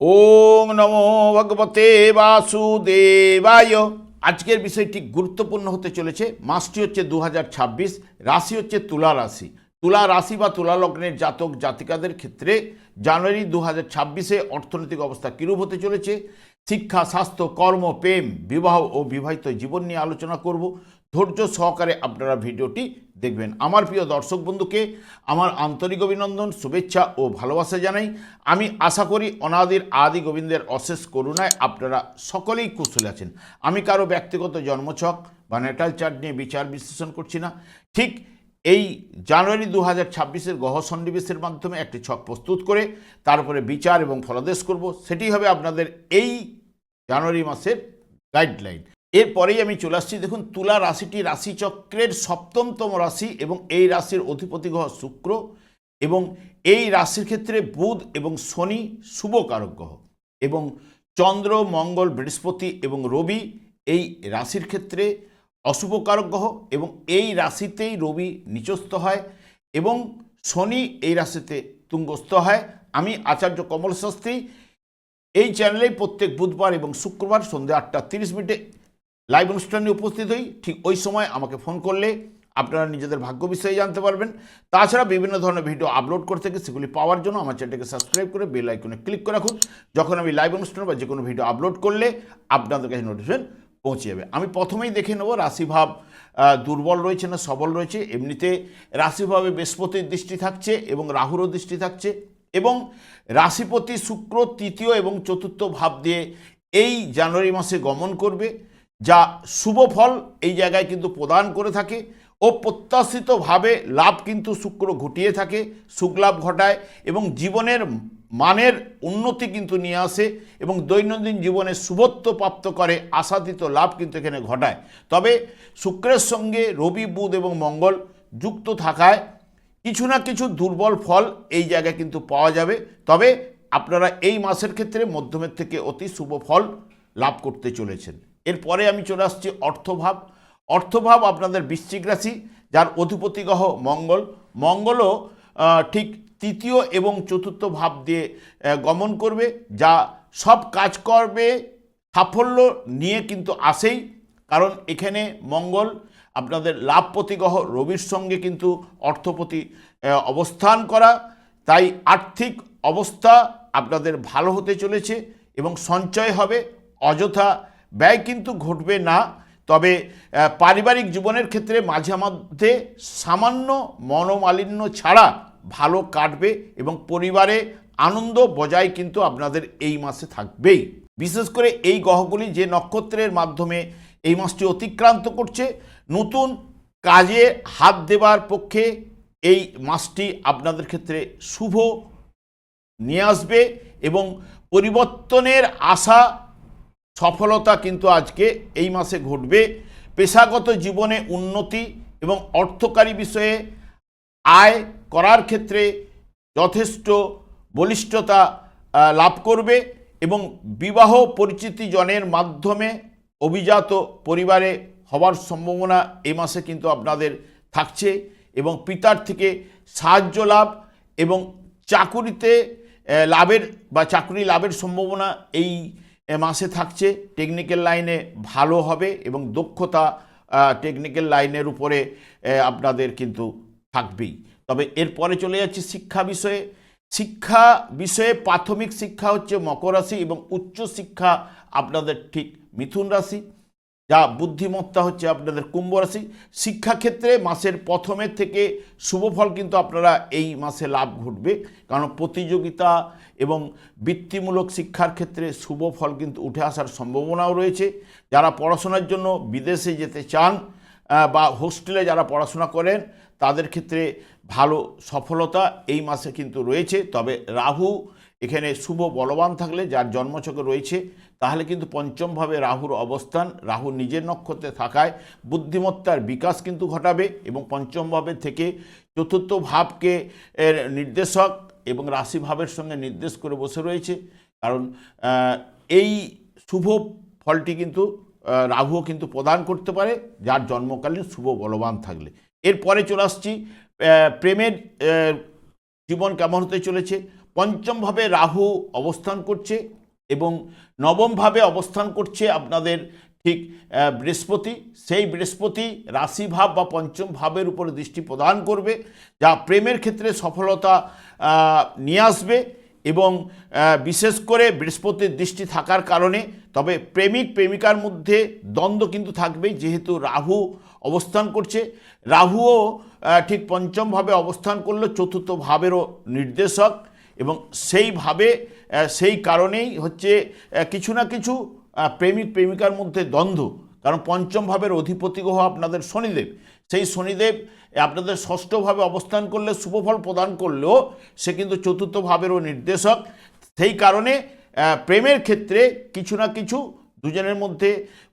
ওং নমো ভগবতে বাসুদেবায়। আজকের বিষয়টি গুরুত্বপূর্ণ হতে চলেছে। মাসটি হচ্ছে দু হাজার ছাব্বিশ, রাশি হচ্ছে তুলা রাশি। তুলা রাশি বা তুলা লগ্নের জাতক জাতিকাদের ক্ষেত্রে জানুয়ারি দু হাজার অর্থনৈতিক অবস্থা কীরূপ হতে চলেছে? শিক্ষা, স্বাস্থ্য, কর্ম, প্রেম, বিবাহ ও বিবাহিত জীবন নিয়ে আলোচনা করব। ধৈর্য সহকারে আপনারা ভিডিওটি দেখবেন। আমার প্রিয় দর্শক বন্ধুকে আমার আন্তরিক অভিনন্দন, শুভেচ্ছা ও ভালোবাসা জানাই। আমি আশা করি অনাদির আদি গোবিন্দের অশেষ করুণায় আপনারা সকলেই কুশল আছেন। আমি কারও ব্যক্তিগত জন্মছক বা নেটাল চার্ট নিয়ে বিচার বিশ্লেষণ করছি না। ঠিক এই জানুয়ারি দু হাজার ছাব্বিশের গহ সন্নিবেশের মাধ্যমে একটি ছক প্রস্তুত করে তারপরে বিচার এবং ফলাদেশ করব। সেটি হবে আপনাদের এই জানুয়ারি মাসের গাইডলাইন এরপরেই আমি চলে আসছি, দেখুন, তুলা রাশিটি রাশিচক্রের সপ্তমতম রাশি এবং এই রাশির অধিপতি গ্রহ শুক্র এবং এই রাশির ক্ষেত্রে বুধ এবং শনি শুভ কারক গ্রহ এবং চন্দ্র, মঙ্গল, বৃহস্পতি এবং রবি এই রাশির ক্ষেত্রে অশুভ কারক গ্রহ এবং এই রাশিতেই রবি নিচস্থ হয় এবং শনি এই রাশিতে তুঙ্গস্থ হয়। আমি আচার্য কমল শাস্ত্রী এই চ্যানেলেই প্রত্যেক বুধবার এবং শুক্রবার সন্ধ্যা আটটা তিরিশ মিনিটে লাইভ অনুষ্ঠানে উপস্থিত হই। ঠিক ওই সময় আমাকে ফোন করলে আপনারা নিজেদের ভাগ্য বিষয়ে জানতে পারবেন। তাছাড়া বিভিন্ন ধরনের ভিডিও আপলোড করতে থেকে সেগুলি পাওয়ার জন্য আমার চ্যানেলটাকে সাবস্ক্রাইব করে বেল আইকনে ক্লিক করে রাখুন। যখন আমি লাইভ অনুষ্ঠান বা যে কোনো ভিডিও আপলোড করলে আপনাদের কাছে নোটিফিকেশন পৌঁছে যাবে। আমি প্রথমেই দেখে নেব রাশিভাব দুর্বল রয়েছে না সবল রয়েছে। এমনিতে রাশিভাবে বৃহস্পতির দৃষ্টি থাকছে এবং রাহুরও দৃষ্টি থাকছে। এবং রাশিপতি শুক্র তৃতীয় এবং চতুর্থ ভাব দিয়ে এই জানুয়ারি মাসে গমন করবে, যা শুভ ফল এই জায়গায় কিন্তু প্রদান করে থাকে ও প্রত্যাশিতভাবে লাভ কিন্তু শুক্র ঘটিয়ে থাকে সুখলাভ ঘটায় এবং জীবনের মানের উন্নতি কিন্তু নিয়ে আসে এবং দৈনন্দিন জীবনে শুভত্ব প্রাপ্ত করে, আশাতীত লাভ কিন্তু এখানে ঘটায়। তবে শুক্রের সঙ্গে রবি, বুধ এবং মঙ্গল যুক্ত থাকায় কিছু না কিছু দুর্বল ফল এই জায়গায় কিন্তু পাওয়া যাবে। তবে আপনারা এই মাসের ক্ষেত্রে মধ্যমের থেকে অতি শুভ ফল লাভ করতে চলেছেন। এরপরে আমি চলে আসছি অর্থভাব। অর্থভাব আপনাদের বৃশ্চিক রাশি, যার অধিপতি গ্রহ মঙ্গল। মঙ্গলও ঠিক তৃতীয় এবং চতুর্থ ভাব দিয়ে গমন করবে, যা সব কাজকর্মে সাফল্য নিয়ে কিন্তু আসেই। কারণ এখানে মঙ্গল আপনাদের লাভপতি গ্রহ রবির সঙ্গে কিন্তু অর্থপতি অবস্থান করা। তাই আর্থিক অবস্থা আপনাদের ভালো হতে চলেছে এবং সঞ্চয় হবে। অযথা ব্যয় কিন্তু ঘটবে না। তবে পারিবারিক জীবনের ক্ষেত্রে মাঝে মধ্যে সামান্য মনোমালিন্য ছাড়া ভালো কাটবে এবং পরিবারে আনন্দ বজায় কিন্তু আপনাদের এই মাসে থাকবেই। বিশেষ করে এই গ্রহগুলি যে নক্ষত্রের মাধ্যমে এই মাসটি অতিক্রান্ত করছে নতুন কাজে হাত দেবার পক্ষে এই মাসটি আপনাদের ক্ষেত্রে শুভ নিয়ে আসবে এবং পরিবর্তনের আশা, সফলতা কিন্তু আজকে এই মাসে ঘটবে। পেশাগত জীবনে উন্নতি এবং অর্থকারী বিষয়ে আয় করার ক্ষেত্রে যথেষ্ট বলিষ্ঠতা লাভ করবে এবং বিবাহ পরিচিতি জনের মাধ্যমে অভিজাত পরিবারে হওয়ার সম্ভাবনা এই মাসে কিন্তু আপনাদের থাকছে এবং পিতার থেকে সাহায্য লাভ এবং চাকুরিতে লাভের বা চাকরি লাভের সম্ভাবনা এই মাসে থাকছে। টেকনিক্যাল লাইনে ভালো হবে এবং দক্ষতা টেকনিক্যাল লাইনের উপরে আপনাদের কিন্তু থাকবেই। তবে এরপরে চলে যাচ্ছে শিক্ষা বিষয়ে। শিক্ষা বিষয়ে প্রাথমিক শিক্ষা হচ্ছে মকর রাশি এবং উচ্চ শিক্ষা আপনাদের ঠিক মিথুন রাশি। যা বুদ্ধিমত্তা হচ্ছে আপনাদের কুম্ভ রাশি। শিক্ষাক্ষেত্রে মাসের প্রথমের থেকে শুভ ফল কিন্তু আপনারা এই মাসে লাভ ঘটবে। কারণ প্রতিযোগিতা এবং বৃত্তিমূলক শিক্ষার ক্ষেত্রে শুভ ফল কিন্তু উঠে আসার সম্ভাবনাও রয়েছে। যারা পড়াশোনার জন্য বিদেশে যেতে চান বা হোস্টেলে যারা পড়াশোনা করেন, তাদের ক্ষেত্রে ভালো সফলতা এই মাসে কিন্তু রয়েছে। তবে রাহু এখানে শুভ বলবান থাকলে, যার জন্মছকে রয়েছে তাহলে কিন্তু পঞ্চমভাবে রাহুর অবস্থান, রাহু নিজের নক্ষত্রে থাকায় বুদ্ধিমত্তার বিকাশ কিন্তু ঘটাবে এবং পঞ্চমভাবে থেকে চতুর্থ ভাবকে এর নির্দেশক এবং রাশিভাবের সঙ্গে নির্দেশ করে বসে রয়েছে। কারণ এই শুভ ফলটি কিন্তু রাহুও কিন্তু প্রদান করতে পারে, যার জন্মকালীন শুভ বলবান থাকলে। এরপরে চলে আসছি প্রেমের জীবন কেমন হতে চলেছে? পঞ্চমভাবে রাহু অবস্থান করছে এবং নবমভাবে অবস্থান করছে আপনাদের ঠিক বৃহস্পতি। সেই বৃহস্পতি রাশিভাব বা পঞ্চম ভাবের উপরে দৃষ্টি প্রদান করবে, যা প্রেমের ক্ষেত্রে সফলতা নিয়ে আসবে এবং বিশেষ করে বৃহস্পতির দৃষ্টি থাকার কারণে। তবে প্রেমিক, প্রেমিকার মধ্যে দ্বন্দ্ব কিন্তু থাকবেই, যেহেতু রাহু অবস্থান করছে। রাহুও ঠিক পঞ্চমভাবে অবস্থান করল চতুর্থ ভাবেরও নির্দেশক। এবং সেইভাবে সেই কারণেই হচ্ছে কিছু না কিছু প্রেমিক প্রেমিকার মধ্যে দ্বন্দ্ব। কারণ পঞ্চম ভাবের অধিপতি গ্রহ আপনাদের শনিদেব। সেই শনিদেব আপনাদের ষষ্ঠভাবে অবস্থান করলে শুভফল প্রদান করলেও সে কিন্তু চতুর্থ ভাবেরও নির্দেশক। সেই কারণে প্রেমের ক্ষেত্রে কিছু না কিছু দুজনের মধ্যে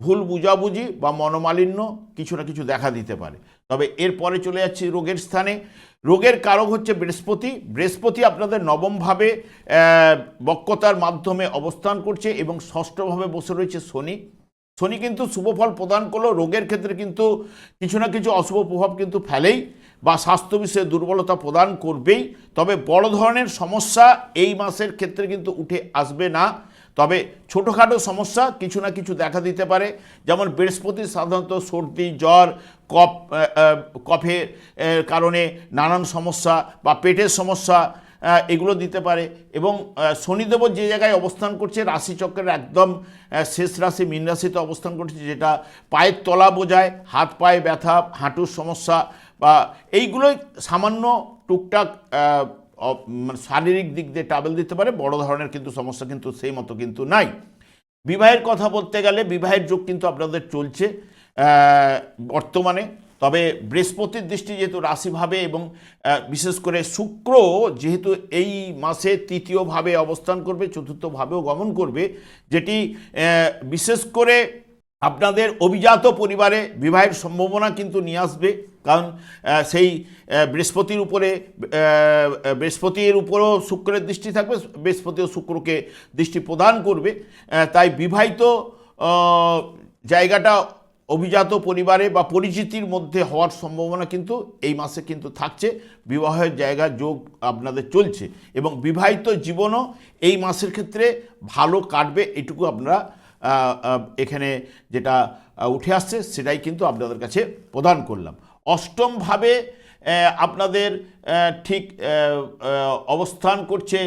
ভুল বুঝাবুঝি বা মনোমালিন্য কিছু না কিছু দেখা দিতে পারে। তবে এরপরে চলে যাচ্ছি রোগের স্থানে। রোগের কারক হচ্ছে বৃহস্পতি। বৃহস্পতি আপনাদের নবমভাবে আহ, বক্রতার মাধ্যমে অবস্থান করছে এবং ষষ্ঠভাবে বসে রয়েছে শনি। শনি কিন্তু শুভ ফল প্রদান করলেও রোগের ক্ষেত্রে কিন্তু কিছু না কিছু অশুভ প্রভাব কিন্তু ফেলেই বা স্বাস্থ্য বিষয়ে দুর্বলতা প্রদান করবেই। তবে বড় ধরনের সমস্যা এই মাসের ক্ষেত্রে কিন্তু উঠে আসবে না। তবে ছোটোখাটো সমস্যা কিছু না কিছু দেখা দিতে পারে। যেমন বৃহস্পতি সাধারণত সর্দি জ্বর কফ কফের কারণে নানান সমস্যা বা পেটের সমস্যা এগুলো দিতে পারে এবং আহ, শনিদেবও যে জায়গায় অবস্থান করছে রাশিচক্রের একদম শেষ রাশি মীন রাশিতে অবস্থান করছে যেটা পায়ের তলা বোঝায় হাত পায়ে ব্যথা হাঁটুর সমস্যা বা এইগুলোই সামান্য টুকটাক শারীরিক দিক দিয়ে ট্রাবেল দিতে পারে, বড় ধরনের কিন্তু সমস্যা কিন্তু সেই মতো কিন্তু নাই। বিবাহের কথা বলতে গেলে বিবাহের যোগ কিন্তু আপনাদের চলছে বর্তমানে। তবে বৃহস্পতির দৃষ্টি যেহেতু রাশিভাবে এবং বিশেষ করে শুক্র যেহেতু এই মাসে তৃতীয়ভাবে অবস্থান করবে, চতুর্থভাবেও গমন করবে, যেটি বিশেষ করে আপনাদের অভিজাত পরিবারে বিবাহের সম্ভাবনা কিন্তু নিয়ে আসবে, কারণ সেই বৃহস্পতির উপরে বৃহস্পতির উপরেও শুক্রের দৃষ্টি থাকবে বৃহস্পতি ও শুক্রকে দৃষ্টি প্রদান করবে। তাই বিবাহিত জায়গাটা অভিজাত পরিবারে বা পরিচিতির মধ্যে হওয়ার সম্ভাবনা কিন্তু এই মাসে কিন্তু থাকছে। বিবাহের জায়গা যোগ আপনাদের চলছে এবং বিবাহিত জীবনও এই মাসের ক্ষেত্রে ভালো কাটবে, এটুকু আপনারা এখানে যেটা উঠে আসছে, সেটাই কিন্তু আপনাদের কাছে প্রদান করলাম। অষ্টমভাবে আপনাদের ঠিক অবস্থান করছে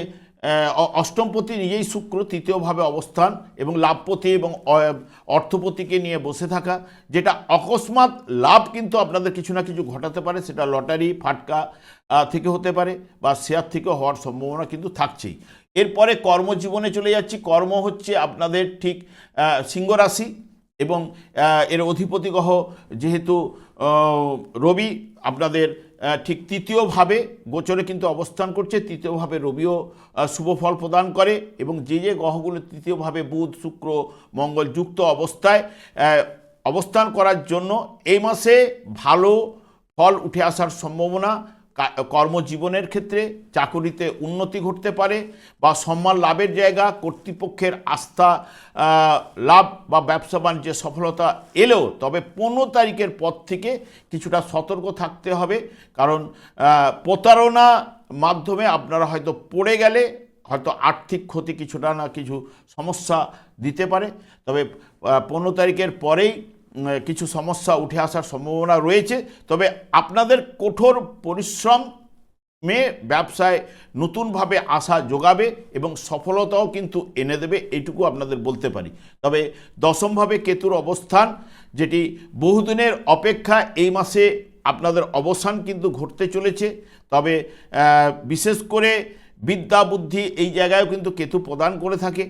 অষ্টমপতি নিজেই শুক্র তৃতীয়ভাবে অবস্থান এবং লাভপতি এবং অর্থপতিকে নিয়ে বসে থাকা যেটা অকস্মাৎ লাভ কিন্তু আপনাদের কিছু না কিছু ঘটাতে পারে সেটা লটারি ফাটকা থেকে হতে পারে বা শেয়ার থেকে হওয়ার সম্ভাবনা কিন্তু থাকছেই। এরপরে কর্মজীবনে চলে যাচ্ছি কর্ম হচ্ছে আপনাদের ঠিক আহ, সিংহ রাশি এবং এর অধিপতি গ্রহ যেহেতু রবি আপনাদের ঠিক তৃতীয়ভাবে গোচরে কিন্তু অবস্থান করছে। তৃতীয়ভাবে রবিও শুভফল শুভ ফল প্রদান করে এবং যে যে গ্রহগুলো তৃতীয়ভাবে বুধ, শুক্র, মঙ্গল যুক্ত অবস্থায় অবস্থান করার জন্য এই মাসে ভালো ফল উঠে আসার সম্ভাবনা কর্মজীবনের ক্ষেত্রে চাকুরিতে উন্নতি ঘটতে পারে বা সম্মান লাভের জায়গা, কর্তৃপক্ষের আস্থা লাভ বা ব্যবসা বাণিজ্যে সফলতা এলেও তবে পনেরো তারিখের পর থেকে কিছুটা সতর্ক থাকতে হবে। কারণ প্রতারণা মাধ্যমে আপনারা হয়তো পড়ে গেলে হয়তো আর্থিক ক্ষতি কিছুটা না কিছু সমস্যা দিতে পারে। তবে পনেরো তারিখের পরেই কিছু সমস্যা উঠে আসার সম্ভাবনা রয়েছে। তবে আপনাদের কঠোর পরিশ্রম মে ব্যবসায় নতুনভাবে আশা যোগাবে এবং সফলতাও কিন্তু এনে দেবে এইটুকু আপনাদের বলতে পারি। তবে দশমভাবে কেতুর অবস্থান, যেটি বহুদিনের অপেক্ষা, এই মাসে আপনাদের অবসান কিন্তু ঘটতে চলেছে। তবে বিশেষ করে বিদ্যা বুদ্ধি এই জায়গায়ও কিন্তু কেতু প্রদান করে থাকে।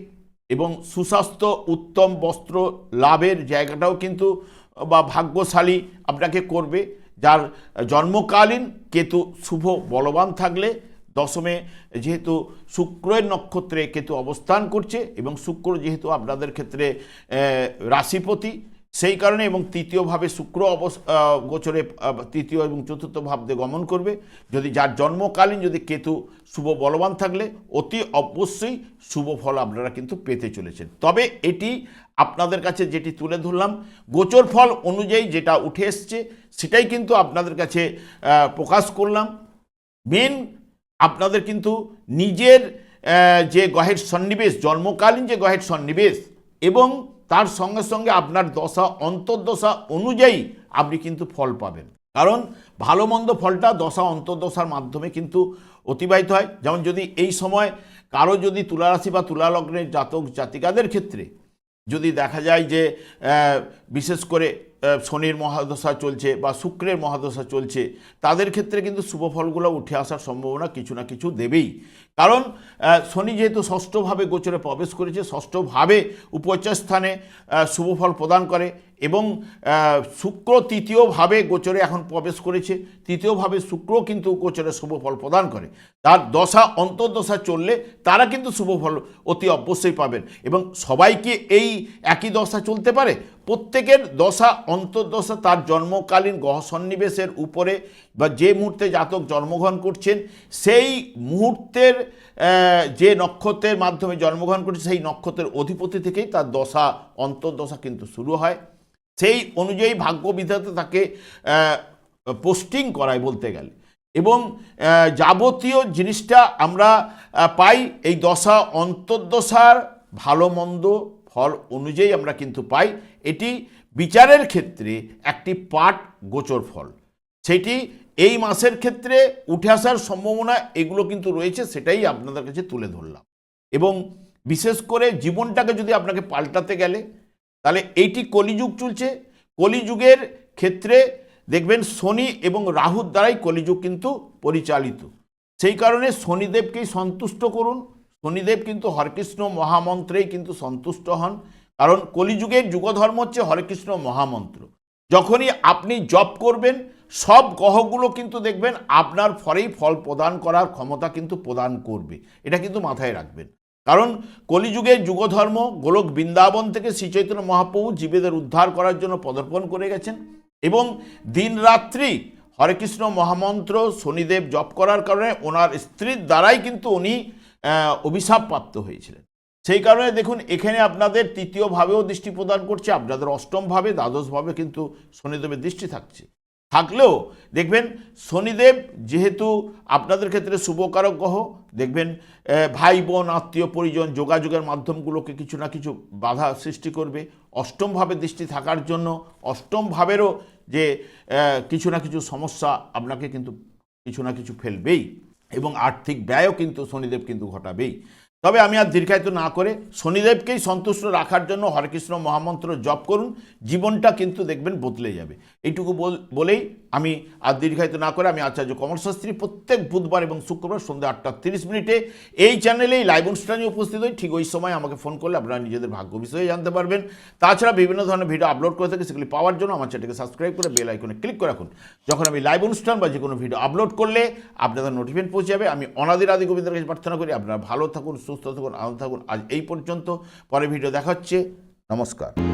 এবং সুস্বাস্থ্য, উত্তম বস্ত্র লাভের জায়গাটাও কিন্তু, বা ভাগ্যশালী আপনাকে করবে। যার জন্মকালীন কেতু শুভ বলবান থাকলে, দশমে যেহেতু শুক্রের নক্ষত্রে কেতু অবস্থান করছে এবং শুক্র যেহেতু আপনাদের ক্ষেত্রে রাশিপতি সেই কারণে এবং তৃতীয়ভাবে শুক্র অবস গোচরে তৃতীয় এবং চতুর্থ ভাব দিয়ে গমন করবে। যদি যার জন্মকালীন যদি কেতু শুভ বলবান থাকলে, অতি অবশ্যই শুভ ফল আপনারা কিন্তু পেতে চলেছেন। তবে এটি আপনাদের কাছে যেটি তুলে ধরলাম, গোচর ফল অনুযায়ী যেটা উঠে এসছে, সেটাই কিন্তু আপনাদের কাছে প্রকাশ করলাম। মেন আপনাদের কিন্তু নিজের যে গ্রহের সন্নিবেশ, জন্মকালীন যে গ্রহের সন্নিবেশ এবং তার সঙ্গে সঙ্গে আপনার দশা, অন্তর্দশা অনুযায়ী আপনি কিন্তু ফল পাবেন। কারণ ভালো মন্দ ফলটা দশা, অন্তর্দশার মাধ্যমে কিন্তু অতিবাহিত হয়। যেমন যদি এই সময় কারও যদি তুলারাশি বা তুলালগ্নের জাতক জাতিকাদের ক্ষেত্রে যদি দেখা যায় যে বিশেষ করে শনির মহাদশা চলছে বা শুক্রের মহাদশা চলছে, তাদের ক্ষেত্রে কিন্তু শুভ ফলগুলো উঠে আসার সম্ভাবনা কিছু না কিছু দেবেই। কারণ শনি যেহেতু ষষ্ঠভাবে গোচরে প্রবেশ করেছে ষষ্ঠভাবে উপচয় স্থানে আহ, শুভ ফল প্রদান করে এবং শুক্র তৃতীয়ভাবে গোচরে এখন প্রবেশ করেছে। তৃতীয়ভাবে শুক্র কিন্তু গোচরে শুভ ফল প্রদান করে। তার দশা অন্তর্দশা চললে তারা কিন্তু শুভ ফল অতি অবশ্যই পাবেন এবং সবাই কি এই একই দশা চলতে পারে? প্রত্যেকের দশা অন্তর্দশা তার জন্মকালীন গ্রহ সন্নিবেশের উপরে বা যে মুহূর্তে জাতক জন্মগ্রহণ করছেন, সেই মুহূর্তের যে নক্ষত্রের মাধ্যমে জন্মগ্রহণ করছে সেই নক্ষত্রের অধিপতি থেকেই তার দশা, অন্তর্দশা কিন্তু শুরু হয়। সেই অনুযায়ী ভাগ্য বিধাতা তাকে পোস্টিং করায় বলতে গেলে। এবং যাবতীয় জিনিসটা আমরা পাই, এই দশা, অন্তর্দশার ভালো, মন্দ ফল অনুযায়ী আমরা কিন্তু পাই। এটি বিচারের ক্ষেত্রে একটি পাঠ গোচর ফল। সেটি এই মাসের ক্ষেত্রে উঠে আসার সম্ভাবনা এগুলো কিন্তু রয়েছে, সেটাই আপনাদের কাছে তুলে ধরলাম। এবং বিশেষ করে জীবনটাকে যদি আপনাকে পাল্টাতে গেলে, তাহলে এইটি কলিযুগ চলছে। কলিযুগের ক্ষেত্রে দেখবেন শনি এবং রাহুর দ্বারাই কলিযুগ কিন্তু পরিচালিত। সেই কারণে শনিদেবকেই সন্তুষ্ট করুন। শনিদেব কিন্তু হরকৃষ্ণ মহামন্ত্রেই কিন্তু সন্তুষ্ট হন। কারণ কলিযুগের যুগধর্ম হচ্ছে হরেকৃষ্ণ মহামন্ত্র। যখনই আপনি জপ করবেন সব গ্রহগুলো কিন্তু দেখবেন আপনার ফলেই ফল প্রদান করার ক্ষমতা কিন্তু প্রদান করবে। এটা কিন্তু মাথায় রাখবেন। কারণ কলিযুগের যুগধর্ম গোলক বৃন্দাবন থেকে শ্রীচৈতন্য মহাপ্রভু জীবেদের উদ্ধার করার জন্য পদর্পণ করে গেছেন এবং দিন দিনরাত্রি হরেকৃষ্ণ মহামন্ত্র শনিদেব জপ করার কারণে ওনার স্ত্রীর দ্বারাই কিন্তু উনি অভিশাপ প্রাপ্ত হয়েছিলেন। সেই কারণে দেখুন, এখানে আপনাদের তৃতীয় ভাবেও দৃষ্টি প্রদান করছে, আপনাদের অষ্টমভাবে দ্বাদশভাবে কিন্তু শনিদেবের দৃষ্টি থাকছে। থাকলেও দেখবেন শনিদেব যেহেতু আপনাদের ক্ষেত্রে শুভকারক গ্রহ, দেখবেন ভাই বোন আত্মীয়, পরিজন যোগাযোগের মাধ্যমগুলোকে কিছু না কিছু বাধা সৃষ্টি করবে। অষ্টমভাবে দৃষ্টি থাকার জন্য অষ্টম ভাবেরও যে কিছু না কিছু সমস্যা আপনাকে কিন্তু কিছু না কিছু ফেলবেই এবং আর্থিক ব্যয়ও কিন্তু শনিদেব কিন্তু ঘটাবেই। তবে আমি আর দীর্ঘায়িত না করে শনিদেবকেই সন্তুষ্ট রাখার জন্য হরেকৃষ্ণ মহামন্ত্র জপ করুন, জীবনটা কিন্তু দেখবেন বদলে যাবে। এইটুকু বল- বলেই আমি আর দীর্ঘায়িত না করে আমি আচার্য কমল শাস্ত্রী প্রত্যেক বুধবার এবং শুক্রবার সন্ধ্যা আটটা তিরিশ মিনিটে এই চ্যানেলেই লাইভ অনুষ্ঠানে উপস্থিত হই। ঠিক ওই সময় আমাকে ফোন করলে আপনারা নিজেদের ভাগ্য বিষয়ে জানতে পারবেন। তাছাড়া বিভিন্ন ধরনের ভিডিও আপলোড করে থাকি, সেগুলি পাওয়ার জন্য আমার চ্যানেলকে সাবস্ক্রাইব করে বেল আইকনে ক্লিক করে রাখুন। যখন আমি লাইভ অনুষ্ঠান বা যে কোনো ভিডিও আপলোড করলে আপনাদের নোটিফিকেশন পৌঁছে যাবে। আমি অনাদির আদি গোবিন্দের কাছে প্রার্থনা করি, আপনারা ভালো থাকুন সুস্থ থাকুন আনন্দ থাকুন। আজ এই পর্যন্ত। পরে ভিডিও দেখা হচ্ছে। নমস্কার।